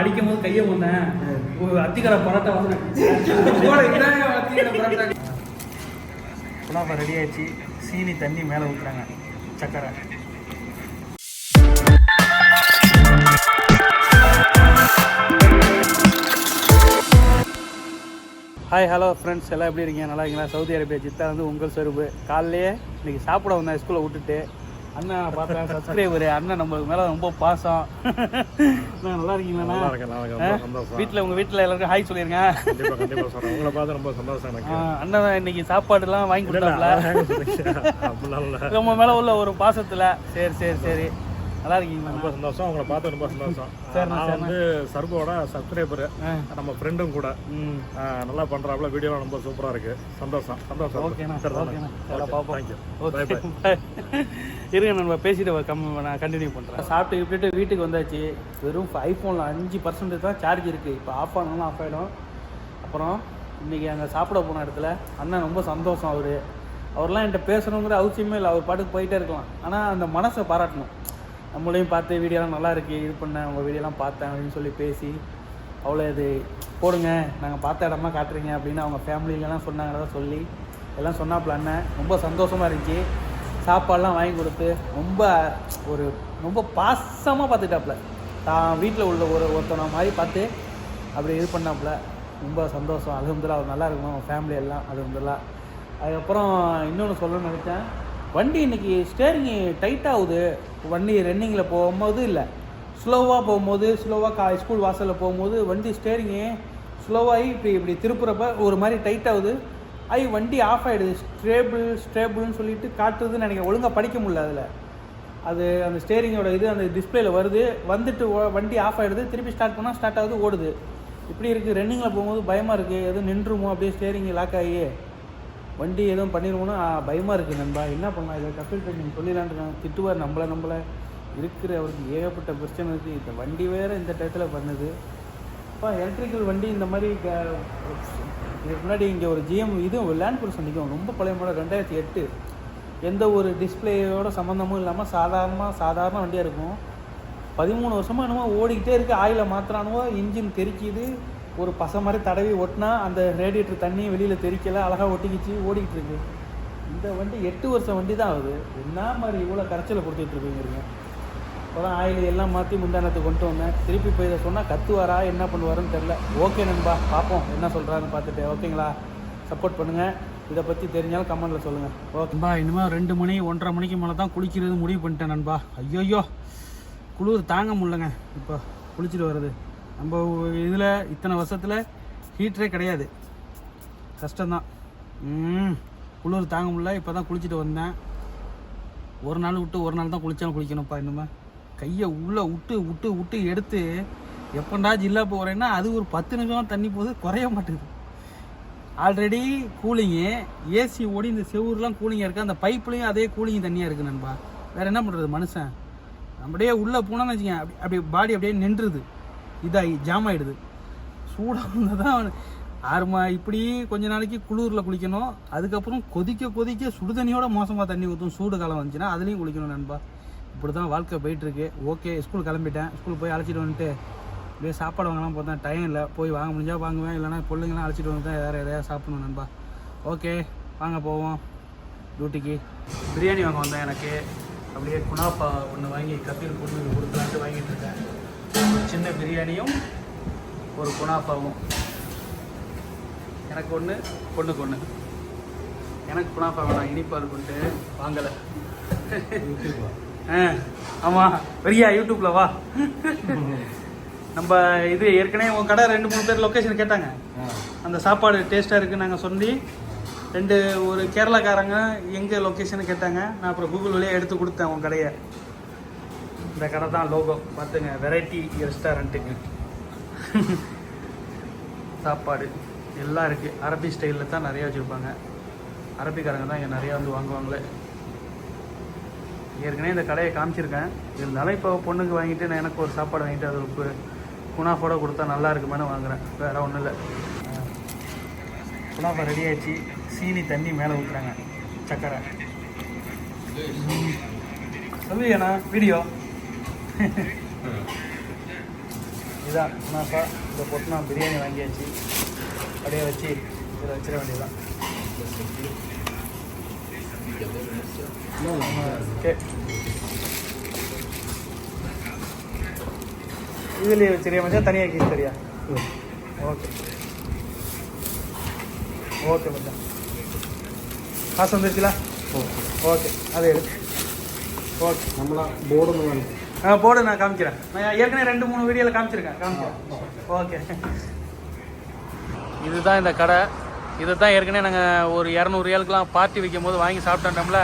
அடிக்கும் போது கையை முன்னேன் ஒரு அத்திக்கடை பரோட்டா வந்து குலாபா ரெடி ஆயிடுச்சு. சீனி தண்ணி மேலே ஊற்றுறாங்க சக்கரை. ஹாய் ஹலோ ஃப்ரெண்ட்ஸ் எல்லாம் எப்படி இருக்கீங்க? நல்லா இருக்கீங்களா? சவுதி அரேபியா ஜித்தா வந்து உங்கள் சொருப்பு காலையிலேயே இன்றைக்கி சாப்பிட வந்தேன். ஸ்கூலில் விட்டுட்டு. அண்ணன் பார்த்தேன் சப்ஸ்கிரைபர் அண்ணன் நம்மளுக்கு மேலே ரொம்ப பாசம். அண்ணா, நல்லா இருக்கீங்களா. வீட்டில் உங்கள் வீட்டில் எல்லாருக்கும் ஹாய் சொல்லிருங்க. உங்களை பார்த்து ரொம்ப சந்தோஷம் எனக்கு. அண்ணன் தான் இன்னைக்கு சாப்பாடுலாம் வாங்கி இல்ல. நம்ம மேலே உள்ள ஒரு பாசத்தில். சரி சரி சரி. நல்லா இருக்கீங்களா ரொம்ப சந்தோஷம். உங்களை பார்த்து ரொம்ப சந்தோஷம். சரிண்ணா, நான் வந்து சர்போட சப்ஸ்கிரைபர். நம்ம ஃப்ரெண்டும் கூட. ம். ஆ, நல்லா பண்றாப்புல. வீடியோலாம் ரொம்ப சூப்பரா இருக்கு. சந்தோஷம். சந்தோஷம். ஓகேண்ணா பார்ப்போம். you. ஓகே. இருங்க நம்ம பேசிட்டு கம் நான் கண்டினியூ பண்ணுறேன் சாப்பிட்டு இப்படிட்டு வீட்டுக்கு வந்தாச்சு. வெறும் ஐஃபோனில் அஞ்சு பர்சன்டேஜ் தான் சார்ஜ் இருக்குது இப்போ ஆஃப் ஆனாலும் ஆஃப் ஆகிடும் அப்புறம் இன்றைக்கி அங்கே சாப்பிட போன இடத்துல அண்ணன் ரொம்ப சந்தோஷம் அவர். அவர்லாம் என்கிட்ட பேசணுங்கிற அவசியமே இல்லை. அவர் பாட்டுக்கு போயிட்டே இருக்கலாம். ஆனால் அந்த மனசை பாராட்டணும். நம்மளையும் பார்த்து வீடியோலாம் நல்லா இருக்கு இது பண்ணேன் உங்கள் வீடியோலாம் பார்த்தேன் அப்படின்னு சொல்லி பேசி அவ்வளோ இது போடுங்க நாங்கள் பார்த்த இடமா காட்டுறீங்க அப்படின்னு அவங்க ஃபேமிலியிலலாம் சொன்னாங்கிறத சொல்லி எல்லாம் சொன்னாப்புல அண்ணன் ரொம்ப சந்தோஷமாக இருந்துச்சு. சாப்பாடெலாம் வாங்கி கொடுத்து ரொம்ப ஒரு ரொம்ப பாசமாக பார்த்துட்டாப்புல தான் வீட்டில் உள்ள ஒரு ஒருத்தனை மாதிரி பார்த்து அப்படி இது பண்ணாப்புல. ரொம்ப சந்தோஷம். அலமதுல்லா அவர் நல்லா இருக்கும் அவங்க ஃபேமிலி எல்லாம் அலமதுல்லா அதுக்கப்புறம் இன்னொன்று சொல்லணும்னு நினச்சேன். வண்டி இன்னைக்கு ஸ்டேரிங்கு டைட் ஆகுது. வண்டி ரன்னிங்கில் போகும்போது இல்லை. ஸ்லோவாக போகும்போது ஸ்லோவாக கா ஸ்கூல் வாசலில் போகும்போது வண்டி ஸ்டேரிங்கு ஸ்லோவாகி இப்படி இப்படி திருப்புறப்ப ஒரு மாதிரி டைட் ஆகுது. ஐ வண்டி ஆஃப் ஆகிடுது ஸ்டேபிள் ஸ்டேபிள்னு சொல்லிட்டு காட்டுதுன்னு நினைக்கிறேன். ஒழுங்காக படிக்க முடியல அதில். அது அந்த ஸ்டேரிங்கோட இது அந்த டிஸ்பிளேல வருது. வந்துட்டு வண்டி ஆஃப் ஆகிடுது திருப்பி ஸ்டார்ட் பண்ணால் ஸ்டார்ட் ஆகுது ஓடுது. இப்படி இருக்குது ரன்னிங்கில் போகும்போது பயமாக இருக்குது எதுவும் நின்றுமோ அப்படியே ஸ்டேரிங் லாக் ஆகி வண்டி எதுவும் பண்ணிடுவோம்னா பயமாக இருக்குது நண்பா. என்ன பண்ணலாம்? இதை கப்பல் நீங்கள் சொல்லிடலான்னு திட்டுவார் நம்மளை நம்மளை. இருக்கிற அவருக்கு ஏகப்பட்ட பிரச்சனை இருக்குது இந்த வண்டி வேறு இந்த டயத்தில் பண்ணுது. இப்போ எலக்ட்ரிக்கல் வண்டி இந்த மாதிரி இதுக்கு முன்னாடி இங்கே ஒரு ஜிஎம் இது லேண்ட் புருஷன் நிற்கும் ரொம்ப பழைய மாடல் ரெண்டாயிரத்தி எட்டு. எந்த ஒரு டிஸ்பிளேயோட சம்மந்தமும் இல்லாமல் சாதாரணமாக சாதாரண வண்டியாக இருக்கும். பதிமூணு வருஷமாக என்னமோ ஓடிக்கிட்டே இருக்குது ஆயிலை மாத்திரானுவோ இன்ஜின் தெறிக்கிது ஒரு பசை மாதிரி தடவி ஒட்டினா அந்த ரேடியேட்டர் தண்ணி வெளியில் தெரிக்கல அழகாக ஒட்டிக்கிச்சு ஓடிக்கிட்டு இருக்கு. இந்த வண்டி எட்டு வருஷம் வண்டி தான் ஆகுது என்ன மாதிரி இவ்வளோ கரைச்சலை கொடுத்துட்டு இருக்கீங்க இப்போ தான் ஆயில் எல்லாம் மாற்றி முந்தானத்தை கொண்டு வந்தேன். திருப்பி போய் இதை சொன்னால் கத்துவாரா என்ன பண்ணுவாருன்னு தெரில ஓகே நண்பா பார்ப்போம் என்ன சொல்கிறாருன்னு பார்த்துட்டு ஓகேங்களா சப்போர்ட் பண்ணுங்கள் இதை பற்றி தெரிஞ்சாலும் கமெண்டில் சொல்லுங்கள் ஓகேம்பா இனிமேல் ரெண்டு மணி ஒன்றரை மணிக்கு மேலே தான் குளிக்கிறது முடிவு பண்ணிட்டேன் நண்பா. ஐயோயோ குளிர் தாங்க முடியலங்க. இப்போ குளிச்சுட்டு வருது நம்ம இதில் இத்தனை வருஷத்தில் ஹீட்டரே கிடையாது. கஷ்டம்தான். குளிர் தாங்க முடியல. இப்போ தான் குளிச்சுட்டு வந்தேன். ஒரு நாள் விட்டு ஒரு நாள் தான் குளிச்சாலும் குளிக்கணும்ப்பா இன்னுமே. கையை உள்ளே விட்டு விட்டு விட்டு எடுத்து எப்பண்டா ஜில்லா போகிறேன்னா அது ஒரு பத்து நிமிஷம் தண்ணி போகுது குறைய மாட்டேங்குது. ஆல்ரெடி கூலிங்கு ஏசி ஓடி இந்த செவுருலாம் கூலிங்காக இருக்குது அந்த பைப்லேயும் அதே கூலிங் தண்ணியாக இருக்குது நண்பா. வேறு என்ன பண்ணுறது மனுஷன். அப்படியே உள்ளே போனோம்னு வச்சுக்கேன் அப்படி அப்படியே பாடி அப்படியே நின்றுது. இதாகி ஜாம் ஆகிடுது சூடாக இருந்தால் தான் ஆறு மா இப்படி கொஞ்ச நாளைக்கு குளிரில் குளிக்கணும். அதுக்கப்புறம் கொதிக்க கொதிக்க சுடு தண்ணியோட மோசமாக தண்ணி ஊற்றும் சூடு காலம் வந்துச்சுன்னா அதுலேயும் குளிக்கணும் நண்பா. இப்படி தான் வாழ்க்கை போயிட்டுருக்கு. ஓகே ஸ்கூல் கிளம்பிட்டேன். ஸ்கூல் போய் அழைச்சிட்டு வந்துட்டு அப்படியே சாப்பாடு வாங்கலாம் பார்த்தேன் டைம் இல்லை. போய் வாங்க முடிஞ்சால் வாங்குவேன். இல்லைனா பிள்ளைங்களாம் அழைச்சிட்டு வந்து தான் வேறு எதையா சாப்பிடணும் நண்பா. ஓகே வாங்க போவோம். டியூட்டிக்கு பிரியாணி வாங்க வந்தேன் எனக்கு. அப்படியே குணாப்பா ஒன்று வாங்கி கத்தியில் பொண்ணு கொடுக்கலான்ட்டு வாங்கிட்டு இருக்கேன். சின்ன பிரியாணியும் ஒரு குனாஃபாவும் எனக்கு ஒன்று பொண்ணுக்கு ஒன்று எனக்கு குனாஃபா வேணாம் இனிப்பாக இருக்குன்ட்டு வாங்கலை. ஆ ஆமாம் பெரியா யூடியூப்பில் வா. நம்ம இது ஏற்கனவே உன் கடை ரெண்டு மூணு பேர் லொக்கேஷன் கேட்டாங்க. அந்த சாப்பாடு டேஸ்ட்டாக இருக்குன்னு நாங்கள் சொல்லி ரெண்டு ஒரு கேரளாக்காரங்க எங்கே லொக்கேஷன் கேட்டாங்க. நான் அப்புறம் கூகுள் வழியாக எடுத்து கொடுத்தேன் உன் கடையை. இந்த கடை தான் லோகோ பார்த்துங்க வெரைட்டி ரெஸ்டாரண்ட்டுங்க சாப்பாடு எல்லாம் இருக்குது அரபி ஸ்டைலில் தான் நிறையா வச்சுருப்பாங்க. அரபிக்காரங்க தான் இங்கே நிறையா வந்து வாங்குவாங்களே. ஏற்கனவே இந்த கடையை காமிச்சிருக்கேன். இருந்தாலும் இப்போ பொண்ணுக்கு வாங்கிட்டு நான் எனக்கு ஒரு சாப்பாடு வாங்கிட்டு அது ஒரு குனாஃபோட கொடுத்தா நல்லா இருக்குமான்னு வாங்குறேன். வேறு ஒன்றும் இல்லை. குனாஃபா ரெடி ஆயிடுச்சு. சீனி தண்ணி மேலே ஊற்றுறாங்க சக்கரை. சொல்லுவியாண்ணா வீடியோ இதான் என்னப்பா இந்த பொட்டுனா பிரியாணி வாங்கியாச்சு அப்படியே வச்சு இதில் வச்சிட வேண்டியதுதான். ஓகே. இதுலேயே வச்சிருக்கியா மச்சான்? தனியாக கீழ் சரியா ஓகே. ஓகே மச்சான். காசு வந்துருச்சுல? ஓகே. அதை எடு ஓகே நம்மளாம் போர்டு ஆ போர்டு நான் காமிக்கிறேன். நான் ஏற்கனவே ரெண்டு மூணு வீடியோவில் காமிச்சிருக்கேன். காமிக்கிறேன். ஓகே. இதுதான் இந்த கடை. இதை தான் ஏற்கனவே நாங்கள் ஒரு இரநூறு ஏழுக்கெலாம் பார்ட்டி வைக்கும் போது வாங்கி சாப்பிட்டோம்ல.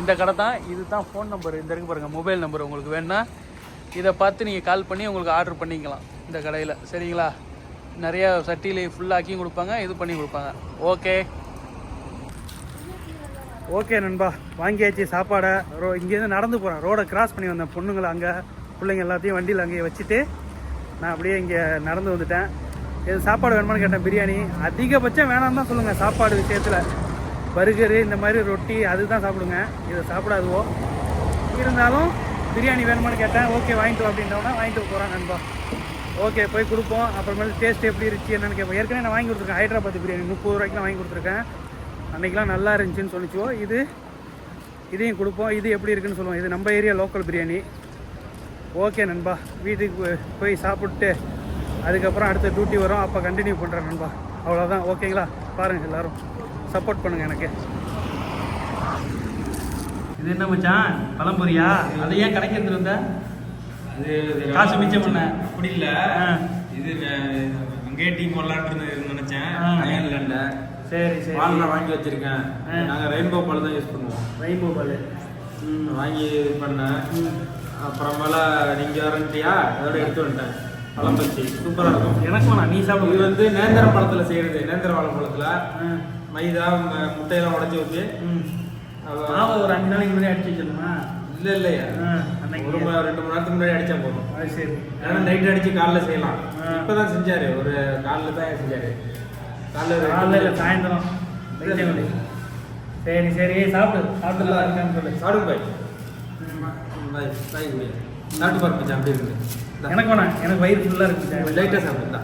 இந்த கடை தான். இது தான் ஃபோன் நம்பர் இந்த இருக்கு பாருங்கள் மொபைல் நம்பர் உங்களுக்கு வேணுன்னா இதை பார்த்து நீங்கள் கால் பண்ணி உங்களுக்கு ஆர்டர் பண்ணிக்கலாம் இந்த கடையில். சரிங்களா? நிறையா சட்டியில் ஃபுல்லாக்கியும் கொடுப்பாங்க இது பண்ணி கொடுப்பாங்க. ஓகே ஓகே நண்பா வாங்கியாச்சு சாப்பாடை. ரோ இங்கேருந்து நடந்து போகிறேன் ரோடை கிராஸ் பண்ணி வந்தேன். பொண்ணுங்களை அங்கே பிள்ளைங்க எல்லாத்தையும் வண்டியில் அங்கேயே வச்சுட்டு நான் அப்படியே இங்கே நடந்து வந்துட்டேன். இது சாப்பாடு வேணுமான்னு கேட்டேன் பிரியாணி. அதிகபட்சம் வேணாம் தான் சொல்லுங்கள் சாப்பாடு விஷயத்தில். பர்கரு இந்த மாதிரி ரொட்டி அதுதான் சாப்பிடுங்க. இதை சாப்பிடாதுவோ. இருந்தாலும் பிரியாணி வேணுமான்னு கேட்டேன். ஓகே வாங்கிட்டு வா அப்படின்றவனா வாங்கிட்டு போகிறேன் நண்பா. ஓகே போய் கொடுப்போம். அப்புறமேல டேஸ்ட் எப்படி இருந்துச்சு என்னன்னு கேட்போம். ஏற்கனவே நான் வாங்கி கொடுத்துருக்கேன். ஹைதராபாத் பிரியாணி முப்பது ரூபாய்க்குலாம் வாங்கி கொடுத்துருக்கேன். அன்றைக்கெலாம் நல்லா இருந்துச்சுன்னு சொல்லிச்சுவோ இது இதையும் கொடுப்போம். இது எப்படி இருக்குன்னு சொல்லுவோம். இது நம்ம ஏரியா லோக்கல் பிரியாணி ஓகே நண்பா. வீட்டுக்கு போய்- போய் சாப்பிட்டு அதுக்கப்புறம் அடுத்த டியூட்டி வரும். அப்போ கண்டினியூ பண்ணுறேன் நண்பா. அவ்வளோதான் ஓகேங்களா பாருங்கள் எல்லாரும். சப்போர்ட் பண்ணுங்கள் எனக்கு. இது என்ன மச்சான்? பழம்பொரியா? அதை ஏன் கடைக்கு எடுத்துட்டு வந்த? அது காசு மிச்சம் பண்ண. அப்படி இல்ல. ஆ. இது அங்கேயே டீ போடலான்ட்டு நினைச்சேன். ஆ. சரி சரி. பால்லாம் வாங்கி வச்சிருக்கேன். ஆ. நாங்க ரெயின்போ பால் தான் யூஸ் பண்ணுவோம். Rainbow ball. ம். வாங்கி இது பண்ணேன். அப்புறமேல நீங்க வரன்ட்டியா அதோட எடுத்து வந்துட்டேன். பழம் பச்சி சூப்பரா இருக்கும். எனக்கு வேணாம் நீ இது சாப்பிடு வந்து நேந்திர பழத்துல செய்யறது. நேந்திர வாழைப்பழத்துல ஆ. மைதா முட்டையெல்லாம் உடைச்சி மாவை ஒரு அஞ்சு நாளைக்கு முன்னாடி அடிச்சு வச்சிடணுமா? இல்ல இல்லையா. ஒரு ரெண்டு மணி நேரத்துக்கு முன்னாடி அடிச்சா போதும். சரி. ஏன்னா நைட் அடிச்சு காலைல செய்யலாம். ஆ. இப்பதான் செஞ்சாரு. ஒரு காலைல தான் செஞ்சாரு. இல்லை சாயந்தரம். சரி சரி. சாப்பிடு. சாப்பிட்டு நல்லா இருக்கான்னு சொல்லு. சாப்பிடு பாய். பாய் பாய் சாப்பிட்டு பாரு மச்சான் அப்படி இருக்கு எனக்கு வேணாம். எனக்கு வயிறு ஃபுல்லாக இருக்கு லைட்டா சாப்பிடுதா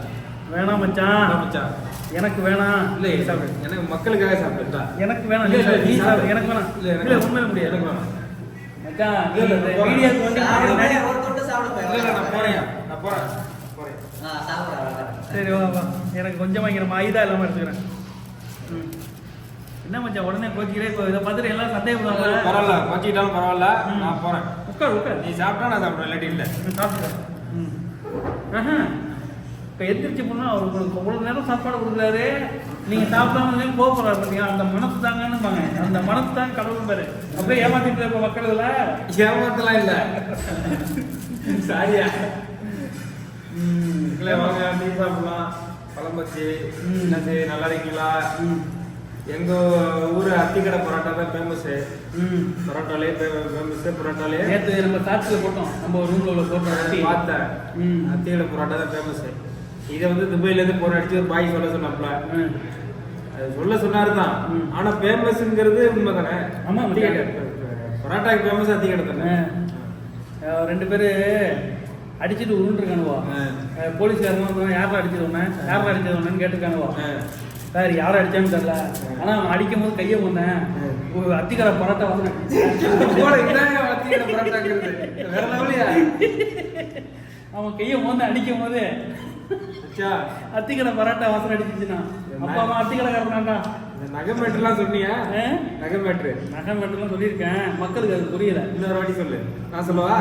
வேணாம் மச்சான். மச்சான். எனக்கு வேணாம். இல்ல சாப்பிடு. எனக்கு மக்களுக்காக சாப்பிடுதா எனக்கு வேணாம். இல்ல, நீ இல்ல. நீ சாப்பிடு. எனக்கு வேணாம். இல்ல, எனக்கு இல்லை வேணாம். உண்மையில முடியாது. எனக்கு வேணாம். மச்சான் இல்ல. வீடியோக்கு வந்து சாப்பிடுங்க, சாப்பிடுங்க. நான் போறேன். நான் போறேன். போறேன். ஆ, சாப்பிடுறேன். சரி வா வா. எனக்கு கொஞ்சமாக இங்கே மைதா இல்லாமல் எடுத்துக்கிறேன் ம். என்ன மச்சான் உடனே கோச்சிக்கிறே இப்போ இதை பார்த்துட்டு எல்லாம் சந்தேகப்படுவாங்க. பரவாயில்ல வச்சுக்கிட்டாலும் பரவாயில்ல. நான் போறேன். உட்கார் உட்கார். நீ சாப்பிட்டா நான் சாப்பிடுவேன் இல்லாட்டி இல்ல. சாப்பிடுறேன் ம். இப்போ எந்திரிச்சு போனால் அவர் உங்களுக்கு இவ்வளோ நேரம் சாப்பாடு கொடுக்குறாரு. நீங்கள் சாப்பிடாம போக போகிறாரு பார்த்தீங்களா அந்த மனசு தாங்கன்னுபாங்க அந்த மனசு தான் கடவுள் பேரு. அப்படியே ஏமாத்திட்டு இருக்க மக்கள் ஏமாத்தலாம் இல்ல. சாரியா. இல்லை வாங்க டீ சாப்பிடலாம். பழம் பச்சி ம். என்னது நல்லா இருக்கீங்களா? எங்க ஊர் அத்திக்கடை பரோட்டா தான் ஃபேமஸ் ம் பரோட்டாலே ஃபேமஸ் பரோட்டாலே? நேற்று நம்ம சாட்சியில் போட்டோம். நம்ம ரூமில் உள்ள போட்டோம் பார்த்தேன். ம் அத்திக்கடை பரோட்டா தான் ஃபேமஸ் இதை வந்து துபாயில இருந்து போன அடிச்சு ஒரு பாய் சொல்ல சொன்னாப்ல ம். அது சொல்ல சொன்னாரு தான். ம். ஆனா ஃபேமஸ்ங்கிறது உண்மை தானே ஆமா, அத்திக்கடை பரோட்டாக்கு ஃபேமஸ் அத்திக்கடை தானே? ரெண்டு பேரு அடிச்சுட்டு உருண்டுருக்கானுவா. போலீஸ்காரங்க யாரும் அடிச்சது யாரும் அடிச்சது ஒண்ணுன்னு கேட்டுருக்கானுவா. சார் யாரும் அடிச்சான்னு தெரியல. ஆனா அவன் அடிக்கும் போது கையை முன்னேன் ஒரு அத்திக்கரை பரோட்டா வந்து? அவன் கையை மோந்து அடிக்கும் போது அத்திக்கடை பரோட்டா வாசனை அடிச்சிச்சுன்னா அப்பா அவன் அத்திக்கடைக்காரனாண்டா. நகைமேட்டுலாம் சொன்னியா? நகைமேட்டு நகை மட்டும்லாம் சொல்லியிருக்கேன். மக்களுக்கு அது புரியல. இன்னொரு வாட்டி சொல்லு. நான் சொல்லவா?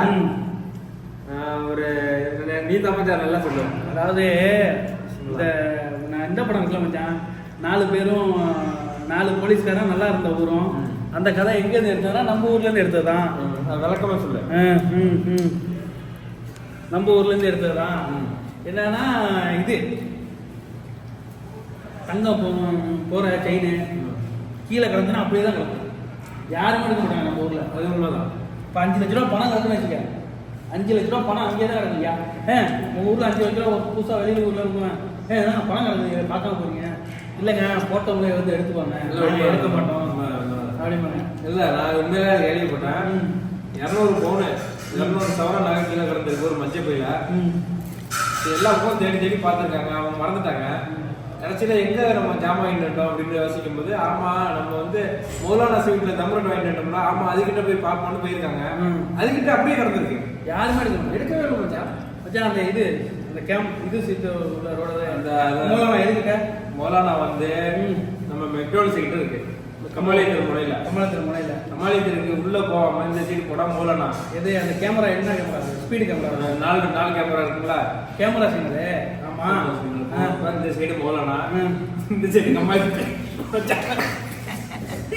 ஒரு நீ தமிழா நல்லா சொல்லுவேன் அதாவது இந்த நான் இந்த படம் இருக்குல்ல மச்சான்? நாலு பேரும் நாலு போலீஸ்காரன் நல்லா இருந்த ஊரும். அந்த கதை எங்கேருந்து எடுத்ததுன்னா நம்ம ஊர்லேருந்து எடுத்தது தான் விளக்கமா சொல்லு. நம்ம ஊர்லேருந்து எடுத்தது தான். என்னன்னா இது. தங்கம் போ- போற செயின் கீழே கிடந்துன்னா அப்படியே தான் கிடக்கும். யாருமே எடுக்க மாட்டாங்க நம்ம ஊரில். அது உண்மைதான். இப்போ அஞ்சு லட்ச ரூபா பணம் கிடக்குன்னு வச்சுக்க அஞ்சு லட்ச ரூபா பணம் அங்கேயே தான் கிடக்குயா ஏ உங்கள் ஊரில் அஞ்சு லட்ச ரூபா புதுசாக வெளியில் ஊரில் இருக்குவேன் ஏ என்ன பணம் கிடக்குது. பார்க்காம போறீங்க. இல்லைங்க போட்டவங்களே வந்து எடுத்துக்கோங்க. எடுக்க மாட்டோம். அப்படிம்பாங்க இல்ல. நான் உண்மையிலே கேள்விப்பட்டேன். இரநூறு பவுனு இரநூறு சவரம் நகை கீழே கிடந்திருக்கு ஒரு மஞ்சள் பையில. ம். எல்லா பக்கம் தேடி தேடி பார்த்துருக்காங்க. அவங்க மறந்துட்டாங்க. கடைசியில் எங்கே நம்ம ஜாமான் வாங்கிட்டோம் அப்படின்னு யோசிக்கும் போது ஆமாம் நம்ம வந்து மௌலானா ஸ்வீட்டில் தம்ரட் வாங்கிட்டோம்னா ஆமாம் அதுக்கிட்ட போய் பார்ப்போம்னு போயிருக்காங்க. அதுக்கிட்ட அப்படியே கிடந்திருக்கு. யாருமே எடுக்க மாட்டாங்க. எடுக்கவே இல்லை மச்சான். மச்சான் அந்த இது அந்த கேம்ப் இது சீட்டு உள்ள ரோட அந்த மூலமா எதுக்கிட்ட? மௌலானா வந்து. நம்ம மெக்டோல்ஸ் கிட்ட இருக்கு. கமலேத்தர் முறையில் கமலத்தில் முனையில். கமலேத்தருக்கு உள்ள போகாம இந்த சைடு போனா மௌலானா. எது அந்த கேமரா என்ன கேமரா ஸ்பீடு கேமரா நாலு நாலு கேமரா இருக்குங்களா கேமரா சிக்னலு ஆமா இந்த சைடு மௌலானா. இந்த சைடு கமலேத்தர்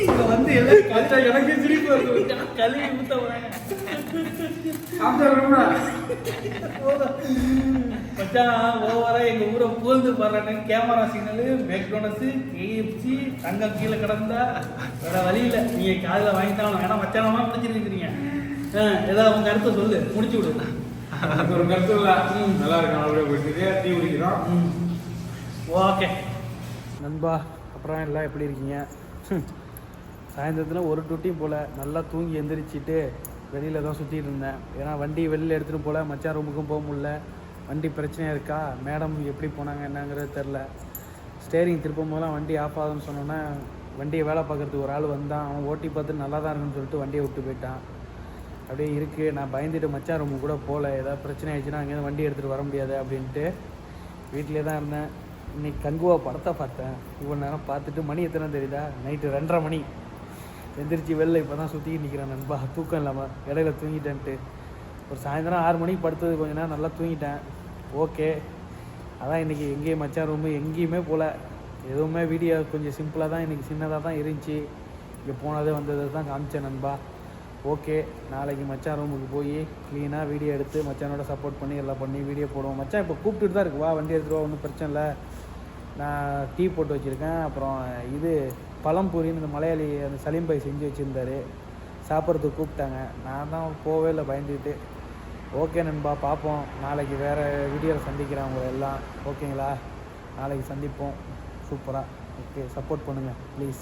இங்க வந்து எல்லாம் எனக்கு சிரிப்பு வருது. மச்சான். கழுவி ஊத்த வராங்க மச்சான் ஓவரா எங்க ஊரை புகழ்ந்து பாடுறாங்க கேமரா சிக்னலு மேக்டோனஸ் கேஎஃப்சி தங்கம் கீழே கிடந்தா வேற வழி இல்லை. நீங்க காதுல வாங்கிட்டாலும் ஏன்னா மச்சானமா முடிச்சிருக்கிறீங்க. ஏதாவது உங்க கருத்தை சொல்லு முடிச்சு விடு. ஒரு கருத்து இல்ல. நல்லா இருக்கு. அப்படியே போயிட்டு டீ குடிக்கிறோம். ஓகே. நண்பா அப்புறம் எல்லாம் எப்படி இருக்கீங்க? சாயந்தரத்தில் ஒரு டூட்டியும் போல் நல்லா தூங்கி எந்திரிச்சிட்டு வெளியில் தான் சுற்றிட்டு இருந்தேன். ஏன்னா வண்டி வெளியில் எடுத்துகிட்டு போல மச்சான் ரூமுக்கும் போக முடில வண்டி பிரச்சனையாக இருக்கா? மேடம் எப்படி போனாங்க என்னங்கிறது தெரில ஸ்டேரிங் திருப்பும் போதெல்லாம் வண்டி ஆஃப் ஆகுதுன்னு சொன்னோன்னே வண்டியை வேலை பார்க்குறதுக்கு ஒரு ஆள் வந்தான். அவன் ஓட்டி பார்த்து நல்லா தான் இருக்குன்னு சொல்லிட்டு வண்டியை விட்டு போயிட்டான். அப்படியே இருக்குது நான் பயந்துட்டு மச்சான் ரூமுக்கு கூட போகல ஏதாவது பிரச்சனை ஆயிடுச்சுன்னா அங்கேருந்து வண்டி எடுத்துகிட்டு வர முடியாது அப்படின்ட்டு வீட்டிலே தான் இருந்தேன். இன்றைக்கி கங்குவா படத்தை பார்த்தேன். இவ்வளோ நேரம் பார்த்துட்டு மணி எத்தனை தெரியுதா? நைட்டு ரெண்டரை மணி. எந்திரிச்சு வெளில இப்போ தான் சுற்றிக்கிட்டு நிற்கிறேன் நண்பா. தூக்கம் இல்லாமல் இடையில தூங்கிட்டேன்ட்டு. ஒரு சாயந்தரம் ஆறு மணிக்கு படுத்தது கொஞ்ச நேரம் நல்லா தூங்கிட்டேன். ஓகே. அதான் இன்றைக்கி எங்கேயும் மச்சான் ரூமு எங்கேயுமே போகல எதுவுமே வீடியோ கொஞ்சம் சிம்பிளாக தான் இன்றைக்கி சின்னதாக தான் இருந்துச்சு. இங்கே போனதே வந்தது தான் காமிச்சேன் நண்பா. ஓகே. நாளைக்கு மச்சான் ரூமுக்கு போய் க்ளீனாக வீடியோ எடுத்து மச்சானோட சப்போர்ட் பண்ணி எல்லாம் பண்ணி வீடியோ போடுவோம். மச்சான் இப்போ கூப்பிட்டுட்டு தான் இருக்கு. வா வண்டி எடுத்துகிட்டு வா ஒன்றும் பிரச்சனை இல்லை. நான் டீ போட்டு வச்சுருக்கேன். அப்புறம் இது பழம்பூரின்னு இந்த மலையாளி அந்த சலீம் பாய் செஞ்சு வச்சுருந்தாரு. சாப்பிட்றதுக்கு கூப்பிட்டாங்க. நான் தான் போவே இல்லை பயந்துக்கிட்டு ஓகே நண்பா பார்ப்போம் நாளைக்கு வேறு வீடியோவில் சந்திக்கிறேன் உங்களை எல்லாம். ஓகேங்களா? நாளைக்கு சந்திப்போம். சூப்பராக ஓகே சப்போர்ட் பண்ணுங்கள் ப்ளீஸ்